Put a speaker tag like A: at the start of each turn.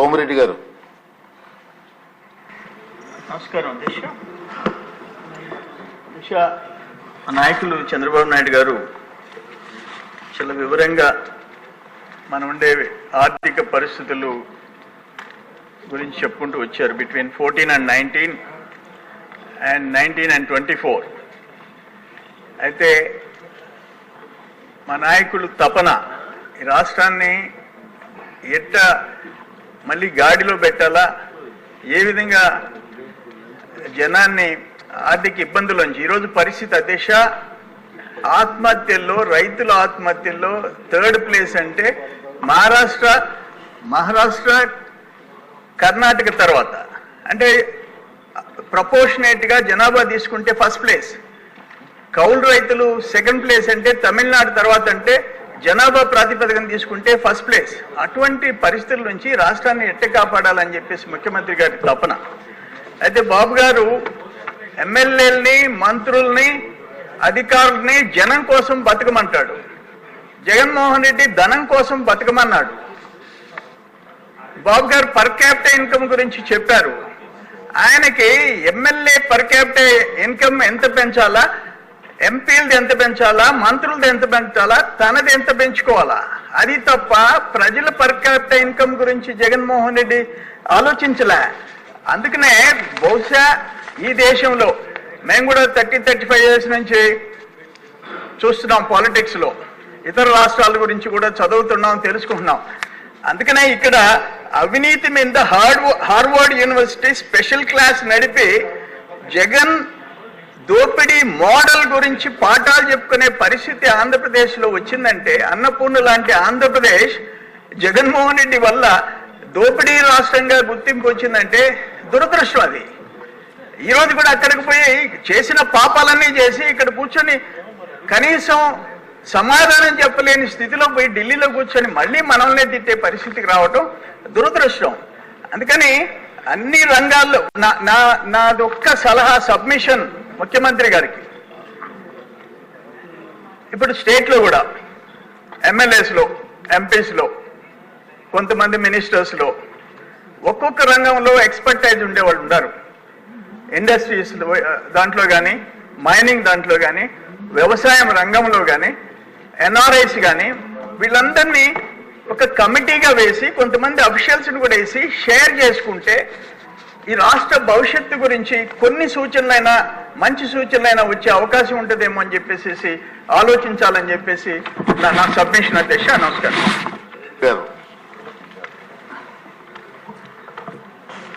A: సోమిరెడ్డి గారు.
B: నమస్కారం. దిశ? దిశ నాయకులు చంద్రబాబు నాయుడు గారు చాలా వివరంగా మనం ఉండే ఆర్థిక పరిస్థితులు గురించి చెప్పుకుంటూ వచ్చారు. Between fourteen and nineteen and nineteen and twenty four అయితే మా నాయకులు తపన ఈ రాష్ట్రాన్ని ఎట్ట మళ్ళీ గాడిలో పెట్టాలా? ఏ విధంగా జనాన్ని ఆర్థిక ఇబ్బందులోంచి ఈరోజు పరిస్థితి అదేశ ఆత్మహత్యల్లో రైతుల ఆత్మహత్యల్లో థర్డ్ ప్లేస్ అంటే మహారాష్ట్ర మహారాష్ట్ర కర్ణాటక తర్వాత. అంటే ప్రపోర్షనేట్గా జనాభా తీసుకుంటే ఫస్ట్ ప్లేస్ కౌలు రైతులు సెకండ్ ప్లేస్ అంటే తమిళనాడు తర్వాత అంటే జనాభా ప్రాతిపదికన తీసుకుంటే ఫస్ట్ ప్లేస్ అటువంటి పరిస్థితుల నుంచి రాష్ట్రాన్ని ఎట్ట కాపాడాలని చెప్పేసి ముఖ్యమంత్రి గారి తపన. అయితే బాబు గారు ఎమ్మెల్యేలని మంత్రుల్ని అధికారుల్ని జనం కోసం బతకమంటాడు. జగన్మోహన్ రెడ్డి ధనం కోసం బతకమన్నాడు. బాబు గారు పర్ క్యాపిటల్ ఇన్కమ్ గురించి చెప్పారు. ఆయనకి ఎమ్మెల్యే పర్ క్యాపిటల్ ఇన్కమ్ ఎంత పెంచాలా? ఎంపీలది ఎంత పెంచాలా? మంత్రులది ఎంత పెంచాలా? తనది ఎంత పెంచుకోవాలా? అది తప్ప ప్రజల పర్ ఇన్కమ్ గురించి జగన్మోహన్ రెడ్డి ఆలోచించలే. అందుకనే బహుశా ఈ దేశంలో మేము కూడా థర్టీ థర్టీ ఫైవ్ ఇయర్స్ నుంచి చూస్తున్నాం పాలిటిక్స్లో. ఇతర రాష్ట్రాల గురించి కూడా చదువుతున్నాం తెలుసుకుంటున్నాం. అందుకనే ఇక్కడ అవినీతి మీద hard Harvard university special class నడిపి జగన్ దోపిడీ మోడల్ గురించి పాఠాలు చెప్పుకునే పరిస్థితి ఆంధ్రప్రదేశ్లో వచ్చిందంటే అన్నపూర్ణ లాంటి ఆంధ్రప్రదేశ్ జగన్మోహన్ రెడ్డి వల్ల దోపిడీ రాష్ట్రంగా గుర్తింపు వచ్చిందంటే దురదృష్టం అది. ఈ రోజు కూడా అక్కడికి పోయి చేసిన పాపాలన్నీ చేసి ఇక్కడ కూర్చొని కనీసం సమాధానం చెప్పలేని స్థితిలో పోయి ఢిల్లీలో కూర్చొని మళ్ళీ మనల్నే తిట్టే పరిస్థితికి రావటం దురదృష్టం. అందుకని అన్ని రంగాల్లో నా నా నాది ఒక్క సలహా సబ్మిషన్ ముఖ్యమంత్రి గారికి. ఇప్పుడు స్టేట్లో కూడా ఎమ్మెల్యేస్లో ఎంపీస్లో కొంతమంది మినిస్టర్స్లో ఒక్కొక్క రంగంలో ఎక్స్పర్టైజ్ ఉండేవాళ్ళు ఉన్నారు ఇండస్ట్రీస్ దాంట్లో కానీ మైనింగ్ దాంట్లో కానీ వ్యవసాయం రంగంలో కానీ ఎన్ఆర్ఐస్ కానీ వీళ్ళందరినీ ఒక కమిటీగా వేసి కొంతమంది అఫీషియల్స్ని కూడా వేసి షేర్ చేసుకుంటే ఈ రాష్ట్ర భవిష్యత్తు గురించి కొన్ని సూచనలైనా మంచి సూచనలైనా వచ్చే అవకాశం ఉంటుందేమో అని చెప్పేసి ఆలోచించాలని చెప్పేసి నా నా సబ్మిషన్ అధ్యక్ష నమస్కారం.